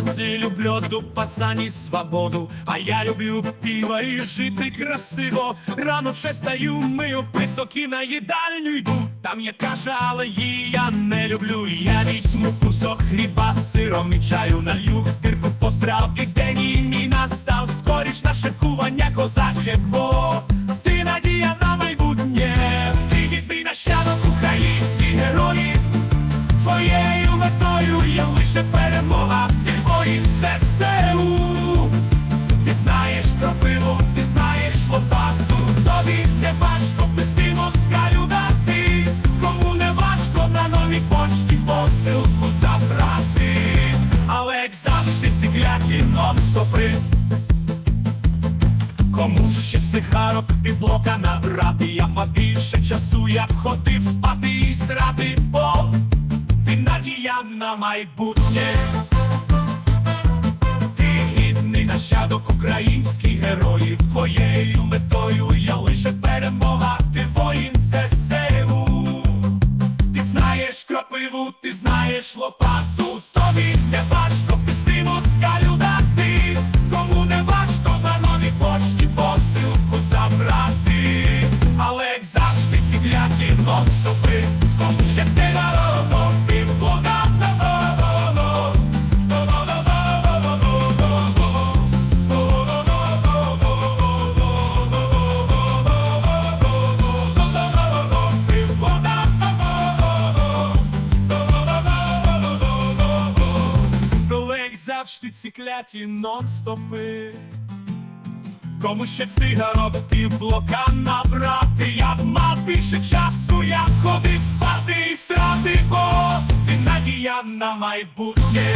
сльози, люблю льоду, пацані свободу. А я люблю пиво і жити красиво. Рано вже стаю, мию писок і на їдальню йду. Там є каша, але її я не люблю. Я візьму кусок хліба сиром і чаю налью. Дирку посрав і день і мій настав. Скоріш наше кування козаче, бо ти надія на майбутнє. Ти гідний нащадок українських пошті посилку забрати, але як завжди ці кляті нон-стопи. Кому ще цигарок і блока набрати, я більше часу, я б ходив спати і срати, бо ти надія на майбутнє. Ти гідний нащадок українських кропиву, ти знаєш лопату, тобі не важко пісти москалю дати, кому не важко на новій площі посилку забрати, але як завжди ці кляті нон-стопи, кому ще це завжди ці кляті нон-стопи Кому ще цигарок півблока набрати, я б мав більше часу, я б ходив спати і срати, бо ти надія на майбутнє.